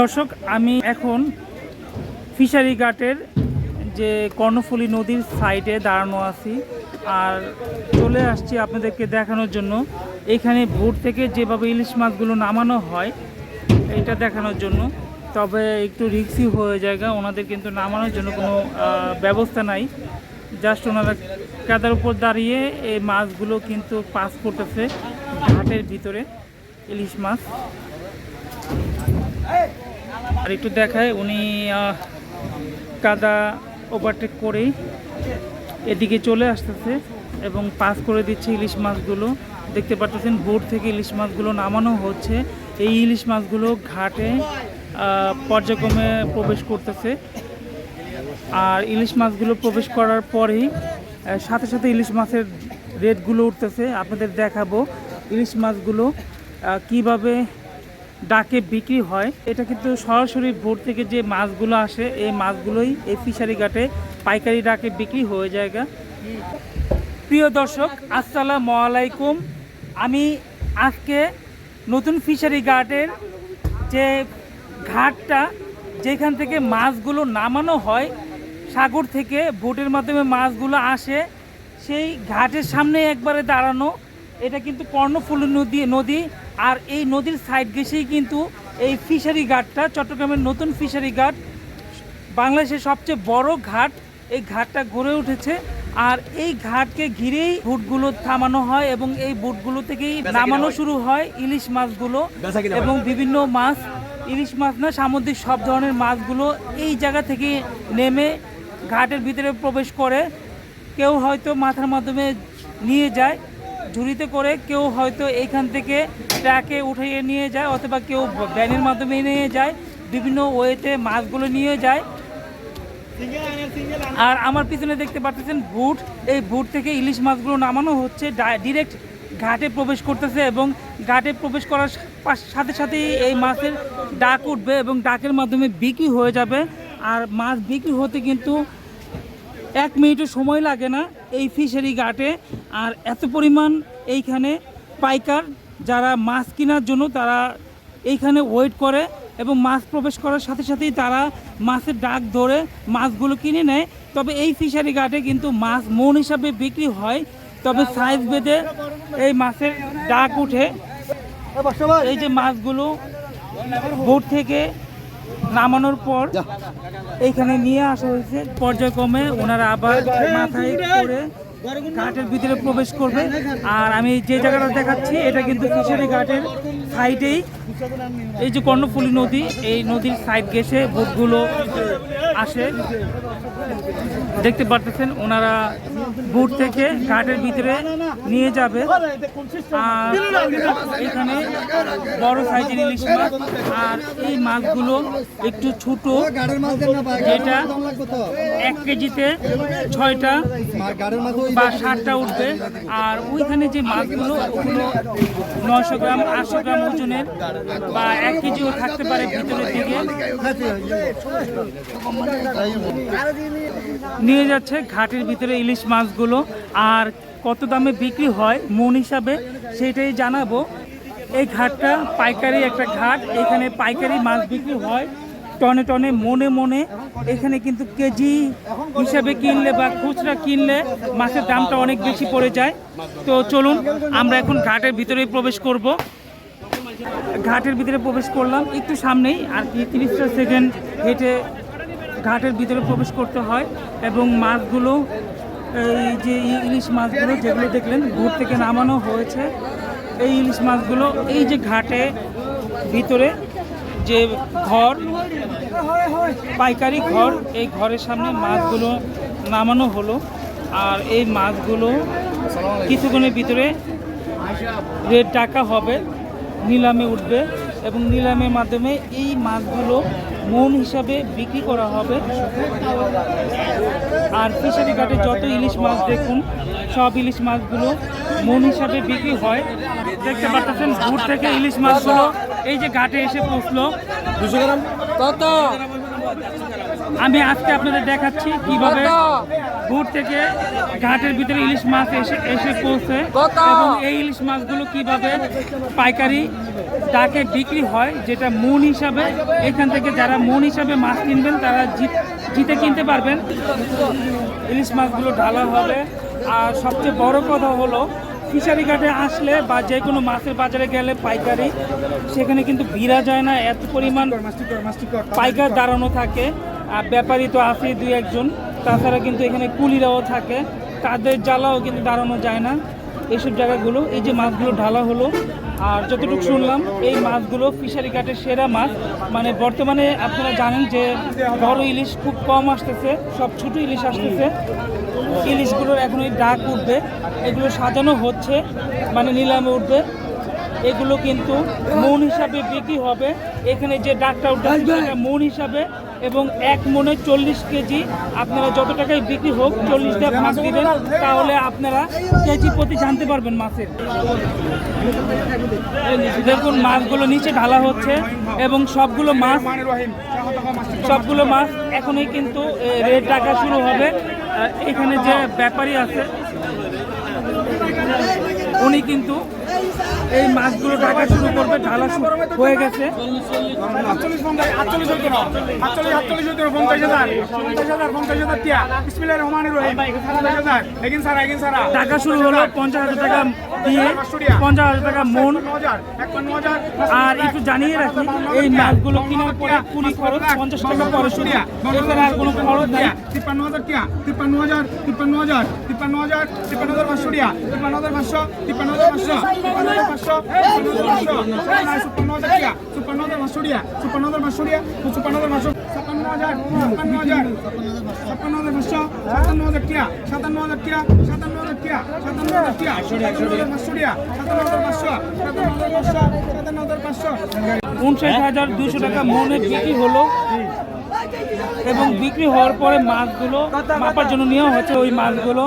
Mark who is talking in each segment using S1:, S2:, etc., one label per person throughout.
S1: দর্শক, আমি এখন ফিশারি ঘাটের যে কর্ণফুলী নদীর সাইডে দাঁড়ানো আছি। আর চলে আসছি আপনাদেরকে দেখানোর জন্য। এখানে ভোর থেকে যেভাবে ইলিশ মাছগুলো নামানো হয়, এটা দেখানোর জন্য। তবে একটু রিক্সি হয়ে জায়গা, ওনাদের কিন্তু নামানোর জন্য কোনো ব্যবস্থা নাই। জাস্ট ওনারা কাদার উপর দাঁড়িয়ে এই মাছগুলো কিন্তু পাস করতেছে ঘাটের ভিতরে, ইলিশ মাছ। আর একটু দেখায় উনি কাদা ওভারটেক করেই এদিকে চলে আসতেছে এবং পাস করে দিচ্ছে ইলিশ মাছগুলো। দেখতে পাচ্ছেন বোট থেকে ইলিশ মাছগুলো নামানো হচ্ছে। এই ইলিশ মাছগুলো ঘাটে পর্যায়ক্রমে প্রবেশ করতেছে। আর ইলিশ মাছগুলো প্রবেশ করার পরেই সাথে সাথে ইলিশ মাছের রেটগুলো উঠতেছে। আপনাদের দেখাবো ইলিশ মাছগুলো কীভাবে ডাকে বিক্রি হয়। এটা কিন্তু সরাসরি ভোর থেকে যে মাছগুলো আসে, এই মাছগুলোই এই ফিশারি ঘাটে পাইকারি ডাকে বিক্রি হয়ে জায়গা প্রিয় দর্শক, আসসালামু আলাইকুম। আমি আজকে নতুন ফিশারি ঘাটের যে ঘাটটা, যেখান থেকে মাছগুলো নামানো হয়, সাগর থেকে বোটের মাধ্যমে মাছগুলো আসে, সেই ঘাটের সামনে একবারে দাঁড়ানো। এটা কিন্তু কর্ণফুলী নদী নদী। আর এই নদীর সাইড ঘেসেই কিন্তু এই ফিশারি ঘাটটা চট্টগ্রামের নতুন ফিশারি ঘাট বাংলাদেশের সবচেয়ে বড় ঘাট। এই ঘাটটা গড়ে উঠেছে আর এই ঘাটকে ঘিরেই বুটগুলো থামানো হয় এবং এই বুটগুলো থেকেই নামানো শুরু হয় ইলিশ মাছগুলো এবং বিভিন্ন মাছ ইলিশ মাছ না সামুদ্রিক সব ধরনের মাছগুলো এই জায়গা থেকে নেমে ঘাটের ভিতরে প্রবেশ করে। কেউ হয়তো মাথার মাধ্যমে নিয়ে যায়। ঝুড়িতে করে কেউ হয়তো এইখান থেকে ট্র্যাকে উঠিয়ে নিয়ে যায় অথবা কেউ ব্যানের মাধ্যমে নিয়ে যায়, বিভিন্ন ওয়েতে মাছগুলো নিয়ে যায়। আর আমার পিছনে দেখতে পাচ্ছেন বুট এই বুট থেকে ইলিশ মাছগুলো নামানো হচ্ছে ডিরেক্ট ঘাটে প্রবেশ করতেছে এবং ঘাটে প্রবেশ করার সাথে সাথেই এই মাছের ডাক উঠবে এবং ডাকের মাধ্যমে বিক্রি হয়ে যাবে। আর মাছ বিক্রি হতে কিন্তু এক মিনিটও সময় লাগে না এই ফিশারি ঘাটে। আর এত পরিমাণ এইখানে পাইকার যারা মাছ কেনার জন্য তারা এইখানে ওয়েট করে এবং মাছ প্রবেশ করার সাথে সাথেই তারা মাছের ডাক ধরে মাছগুলো কিনে নেয়। তবে এই ফিশারি ঘাটে কিন্তু মাছ মন হিসাবে বিক্রি হয়, তবে সাইজ বেঁধে এই মাছের ডাক উঠে। এই যে মাছগুলো বোট থেকে নামানোর পর এইখানে নিয়ে আসা হয়েছে। পর্যায়ক্রমে ওনারা আবার মাথায় করে ঘাটের ভিতরে প্রবেশ করবে। আর আমি যে জায়গাটা দেখাচ্ছি এটা কিন্তু ফিশারি ঘাটের সাইডেই এই। যে কর্ণফুলী নদী এই নদীর সাইড গেছে বোটগুলো আসে। দেখতে পারতেছেন, ওনারা বুট থেকে ঘাটের ভিতরে নিয়ে যাবে। আর এখানে বড় সাইজের ইলিশ মাছ। আর এই মাছগুলো একটু ছোট, যেটা এক কেজিতে ছয়টা বা ষাটটা উঠবে। আর ওইখানে যে মাছগুলো, ওগুলো নশো গ্রাম, আটশো গ্রাম ওজনের বা এক কেজিও থাকতে পারে ভিতরের দিকে। নিয়ে যাচ্ছে ঘাটের ভিতরে ইলিশ মাছগুলো। আর কত দামে বিক্রি হয় মন হিসাবে সেটাই জানাব। এই ঘাটটা পাইকারি একটা ঘাট। এখানে পাইকারি মাছ বিক্রি হয় টনে টনে, মনে মনে। এখানে কিন্তু কেজি হিসাবে কিনলে বা খুচরা কিনলে মাছের দামটা অনেক বেশি পড়ে যায়। তো চলুন, আমরা এখন ঘাটের ভিতরেই প্রবেশ করব। ঘাটের ভিতরে প্রবেশ করলাম, একটু সামনেই। আর কি তিরিশটা সেকেন্ড হেঁটে ঘাটের ভিতরে প্রবেশ করতে হয় এবং মাছগুলো, এই যে ইলিশ মাছগুলো যেগুলো দেখলেন, ভোর থেকে নামানো হয়েছে। এই ইলিশ মাছগুলো এই যে ঘাটে ভিতরে যে ঘর, পাইকারি ঘর, এই ঘরের সামনে মাছগুলো নামানো হলো। আর এই মাছগুলো কিছুক্ষণের ভিতরে রেট টাকা হবে, নিলামে উঠবে এবং নিলামের মাধ্যমে এই মাছগুলো মন হিসাবে বিক্রি করা হবে। আর ফিশারি ঘাটে যত ইলিশ মাছ দেখুন সব ইলিশ মাছগুলো মন হিসাবে বিক্রি হয়। দেখতে পাচ্ছেন দূর থেকে ইলিশ মাছগুলো এই যে ঘাটে এসে পৌঁছলো।
S2: দুশো গ্রাম। কত
S1: আমি আজকে আপনাদের দেখাচ্ছি কীভাবে ভোর থেকে ঘাটের ভিতরে ইলিশ মাছ এসে এসে পৌঁছে এবং এই ইলিশ মাছগুলো কীভাবে পাইকারি ডাকে বিক্রি হয় যেটা মন হিসাবে এখান থেকে যারা মন হিসাবে মাছ কিনবেন তারা জিত- জিতে কিনতে পারবেন। ইলিশ মাছগুলো ঢালা হবে। আর সবচেয়ে বড় কথা হলো ফিশারি ঘাটে আসলে বা যে কোনো মাছের বাজারে গেলে পাইকারি, সেখানে কিন্তু ভিড়া যায় না, এত পরিমাণ পাইকার দাঁড়ানো থাকে। আর ব্যাপারী তো আছে দুই একজন, তাছাড়া কিন্তু এখানে কুলিরাও থাকে, তাদের জ্বালাও কিন্তু দাঁড়ানো যায় না। এইসব জায়গাগুলো, এই যে মাছগুলো ঢালা হলো, আর যতটুকু শুনলাম, এই মাছগুলো ফিশারি ঘাটের সেরা মাছ। মানে বর্তমানে আপনারা জানেন যে বড় ইলিশ খুব কম আসতেছে, সব ছোট ইলিশ আসতেছে। ইলিশগুলোর এখন এই ডাক উঠবে এগুলো সাজানো হচ্ছে মানে নিলামে উঠবে। এগুলো কিন্তু মন হিসাবে বিক্রি হবে। এখানে যে ডাকটা উঠবে সেটা মন হিসাবে এবং এক মনে চল্লিশ কেজি। আপনারা যত টাকায় বিক্রি হোক চল্লিশ চল্লিশটা ভাগ দিবেন তাহলে আপনারা কেজি প্রতি জানতে পারবেন মাছের। দেখুন মাছগুলো নিচে ঢালা হচ্ছে এবং সবগুলো মাছ সবগুলো মাছ এখনই কিন্তু রেট ডাকা শুরু হবে। এখানে যে ব্যাপারী আছে উনি কিন্তু এই মাছগুলো ঢাকা শুরু করবে ঢালা হয়ে গেছে।
S3: আটচল্লিশ পঞ্চাশ আটচল্লিশ হইতো না আটচল্লিশ আটচল্লিশ হইতো না পঞ্চাশ হাজার। পঞ্চাশ হাজার পঞ্চাশ হাজার টিয়া। বিসমিল্লাহির রহমানির রহিম। পঞ্চাশ হাজার। এগিন সারা এগিন সারা।
S1: টাকা শুরু হলো পঞ্চাশ হাজার টাকা দিয়ে পঞ্চাশ হাজার টাকা মন
S3: হাজার হাজার
S1: আর একটু জানিয়ে রাখি এই মাছগুলো কেনার পরে কুড়ি খরচ পঞ্চাশ টাকা পরে এছাড়া আর কোনো খরচ নেই
S3: তিপ্পান্ন হাজার টিয়া তিপ্পান্ন হাজার তিপ্পান্ন হাজার তিপ্পান্ন হাজার তিপ্পান্ন হাজার পাঁচশো টিয়া তিপ্পান্ন হাজার পাঁচশো তিপ্পান্ন হাজার পাঁচশো তিপ্পান্ন হাজার পাঁচশো তিপ্পান্ন হাজার টিয়া তিপ্পান্ন হাজার পাঁচশো টিয়া তিপ্পান্ন হাজার পাঁচশো টিয়া তিপ্পান্ন হাজার পাঁচশো
S1: উনষাট হাজার দুশো টাকা মনে বিক্রি হলো এবং বিক্রি হওয়ার পরে মাছগুলো মাপার জন্য নেওয়া হচ্ছে ওই মাছগুলো।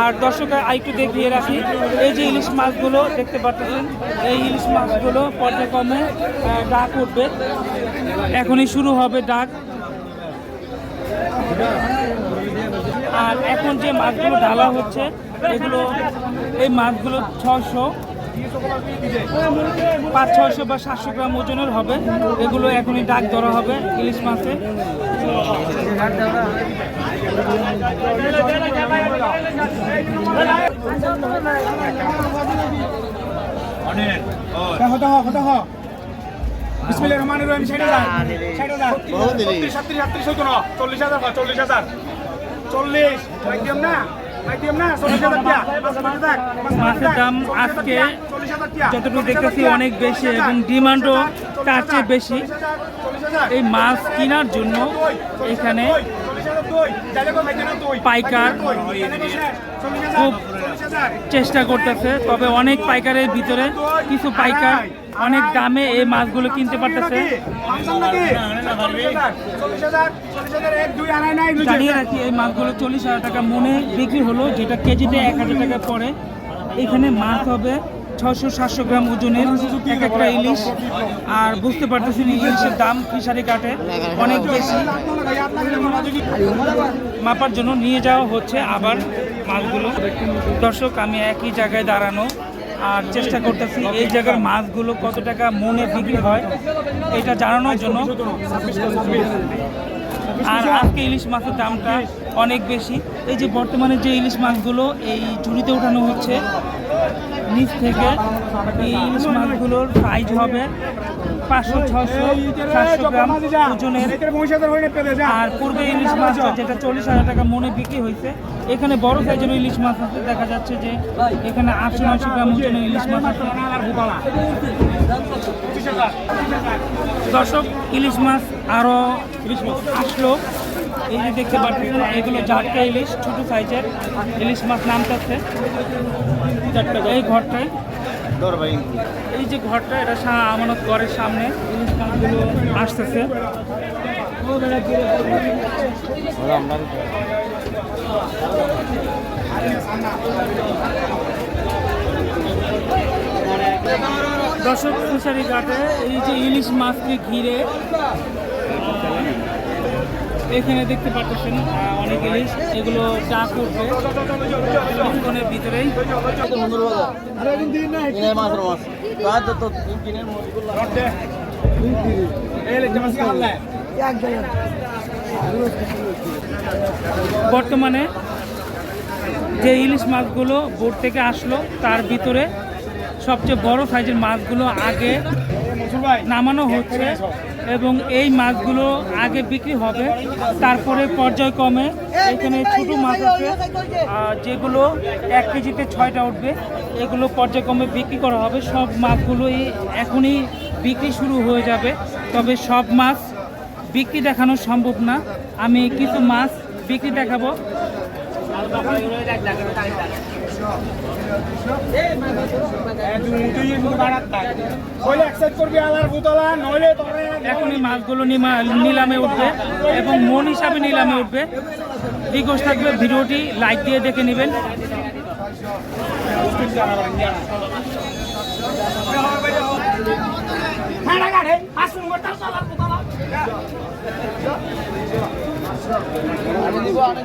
S1: আর দর্শক, আরেকটু দেখিয়ে রাখি, এই যে ইলিশ মাছগুলো দেখতে পাচ্ছেন, এই ইলিশ মাছগুলো পর্যায়ক্রমে ডাক উঠবে। এখনই শুরু হবে ডাক। আর এখন যে মাছগুলো ঢালা হচ্ছে এগুলো এই মাছগুলো ছশো পাঁচ ছয়শো বা সাতশো গ্রাম ওজনের হবে। এগুলো এখনই ডাক ধরা হবে ইলিশ মাছে।
S3: হতে হ হতে হ। বিসমিল্লাহির রহমানির রহিম ষাট হাজার। ষাট হাজার। ছত্রিশ সাতত্রিশ আটত্রিশ হতো না চল্লিশ হাজার বা চল্লিশ হাজার। চল্লিশ। মাইডিয়াম না? মাইডিয়াম না? চল্লিশ হাজার টিয়া। পাঁচ পাঁচ হাজার পাঁচ পাঁচ
S1: মাছের দাম আজকে যতটুকু দেখতেছি অনেক বেশি এবং ডিমান্ডও তার চেয়ে বেশি। এই মাছ কেনার জন্য এখানে পাইকার খুব চেষ্টা করতেছে, তবে অনেক পাইকারের ভিতরে কিছু পাইকার অনেক দামে এই মাছগুলো কিনতে পারতেছে। জানিয়ে রাখি, এই মাছগুলো চল্লিশ হাজার টাকা মনে বিক্রি হলো, যেটা কেজিতে এক হাজার টাকা পড়ে। এখানে মাছ হবে ছশো সাতশো গ্রাম ওজনের এক একটা ইলিশ। আর বুঝতে পারতেছেন ইলিশের দাম ফিশারি কাটে, অনেক বেশি। মাপার জন্য নিয়ে যাওয়া হচ্ছে আবার মাছগুলো। দর্শক, আমি একই জায়গায় দাঁড়ানো আর চেষ্টা করতেছি এই জায়গার মাছগুলো কত টাকা মনে বিক্রি হয়, এটা জানানোর জন্য। আর আজকে ইলিশ মাছের দামটা অনেক বেশি। এই যে বর্তমানে যে ইলিশ মাছগুলো এই চুরিতে ওঠানো হচ্ছে নিচ থেকে এই ইলিশ মাছগুলোর সাইজ হবে পাঁচশো ছশো সাতশো গ্রাম ওজনের। আর পূর্বে ইলিশ মাছ যেটা চল্লিশ হাজার টাকা মনে বিক্রি হয়েছে, এখানে বড় সাইজের ইলিশ মাছ আছে। দেখা যাচ্ছে যে এখানে আটশো, নয়শো গ্রাম ওজনের ইলিশ মাছ দর্শক, ইলিশ মাছ আরও আসলো। এই যে দেখতে পাচ্ছেন এগুলো জাটকা ইলিশ ছোট সাইজের ইলিশ মাছ নামতেছে। এই ঘরটায়। এই যে ঘরটা এটা শাহ আমানত ঘরের সামনে। ইলিশ মাছগুলো আসতেছে। দর্শক ফিশারি ঘাটে এই যে ইলিশ মাছকে ঘিরে এখানে দেখতে পাচ্ছেন অনেক ইলিশ এগুলো চা করবে কিছুক্ষণের ভিতরেই বর্তমানে যে ইলিশ মাছগুলো বোট থেকে আসলো তার ভিতরে সবচেয়ে বড় সাইজের মাছগুলো আগে নামানো হচ্ছে। এবং এই মাছগুলো আগে বিক্রি হবে। তারপরে পর্যায়ক্রমে এখানে ছোট মাছ আছে যেগুলো এক কেজিতে ছয়টা উঠবে। এগুলো পর্যায়ক্রমে বিক্রি করা হবে। সব মাছগুলোই এখনই বিক্রি শুরু হয়ে যাবে। তবে সব মাছ বিক্রি দেখানো সম্ভব না। আমি কিছু মাছ বিক্রি দেখাবো।
S3: এখন
S1: এই মাছগুলো নিলামে উঠবে এবং মন হিসাবে নিলামে উঠবে। রিকোয়েস্ট থাকবে ভিডিওটি, লাইক দিয়ে দেখে নেবেন।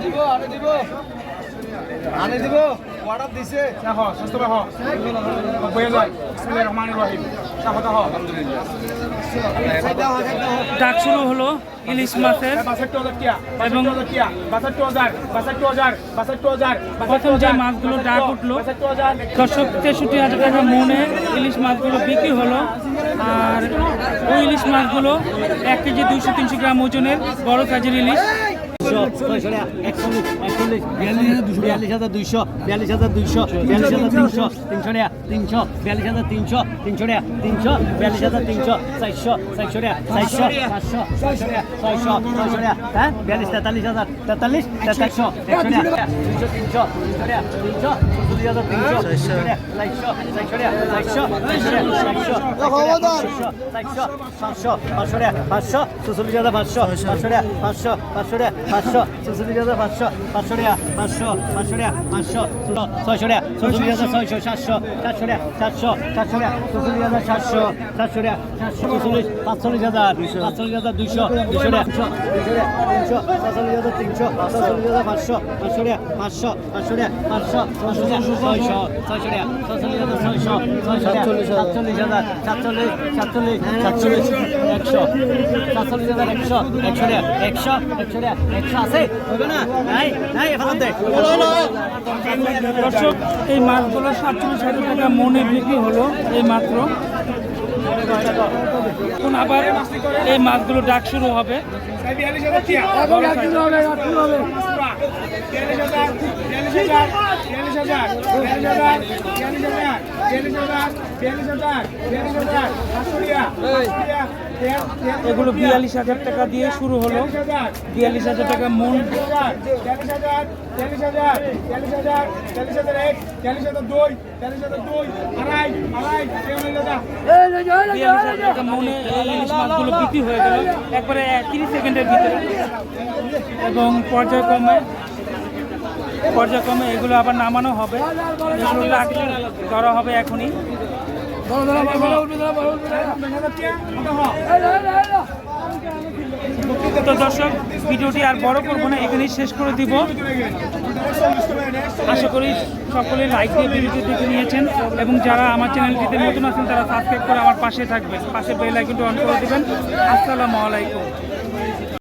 S4: দিব দিব দিব। আনে দিব অর্ডার দিছে।
S3: সুস্থ দেখো বয়ে যায় বিসমিল্লাহির রহমানির রহিম। দেখো
S1: ডাক শুরু হলো ইলিশ মাছের। এবং প্রথম যে মাছগুলো ডাক উঠল দর্শক তেষট্টি হাজার টাকা মনে ইলিশ মাছগুলো বিক্রি হলো। আর ওই ইলিশ মাছগুলো এক কেজি দুইশো তিনশো গ্রাম ওজনের বড় সাইজের ইলিশ।
S4: বিয়াল্লিশ হাজার দুইশো বিয়াল্লিশ হাজার দুইশো বিয়াল্লিশ হাজার তিনশো তিনশো টাকা তিনশো বিয়াল্লিশ হাজার তিনশো তিনশো টাকা তিনশো বিয়াল্লিশ হাজার তিনশো চারশো চারশো টাকা চারশো পাঁচশো ছয়শো টাকা ছয়শো ছয়শো টাকা হ্যাঁ? বিয়াল্লিশ তেতাল্লিশ হাজার তেতাল্লিশ তেতাল্লিশশো একশো টাকা তিনশো তিনশো তিনশো টাকা তিনশো পাঁচশো চল্লিশ হাজার পাঁচশো পাঁচশো পাঁচশো পাঁচশো পাঁচশো চল্লিশ হাজার পাঁচশো পাঁচশো পাঁচশো পাঁচশো পাঁচশো ছয়শো চল্লিশ হাজার ছয়শো সাতশো সাতশো সাতশো সাতশো চল্লিশ হাজার সাতশো সাতশো সাতশো চল্লিশ পাঁচচল্লিশ হাজার পাঁচচল্লিশ হাজার দুইশো দুশো একশো তিনশো সাতচল্লিশ হাজার তিনশো সাতচল্লিশ হাজার পাঁচশো পাঁচশো পাঁচশো পাঁচশো পাঁচশো পাঁচশো সাতচল্লিশ হাজার। সাতচল্লিশ সাতচল্লিশ সাতচল্লিশ একশো সাতচল্লিশ হাজার একশো একশো একশো একশো একশো আছে? হবে না? নাই নাই এখন
S1: দর্শক এই মাছগুলো সাতচল্লিশ হাজার টাকা মনে বিক্রি হলো এই মাত্র। এখন আবার এই মাছগুলো ডাক শুরু হবে। এগুলো বিয়াল্লিশ হাজার টাকা দিয়ে শুরু হলো
S3: বিয়াল্লিশ হাজার
S1: টাকা মন টাকা হয়ে একবারে তিরিশ সেকেন্ডের ভিতরে এবং পর্যায়ক্রমে পর্যায়ক্রমে এগুলো আবার নামানো হবে। এগুলো ধরা হবে এখনই। তো দর্শক, ভিডিওটি আর বড় করব না, এখানেই শেষ করে দিব। আশা করি সকলে লাইক দিয়ে ভিডিওটি দেখে নিয়েছেন এবং যারা আমার চ্যানেলটিতে নতুন আছেন, তারা সাবস্ক্রাইব করে আমার পাশে থাকবেন। পাশে বেল আইকনটি অন করে দেবেন। আসসালামু আলাইকুম।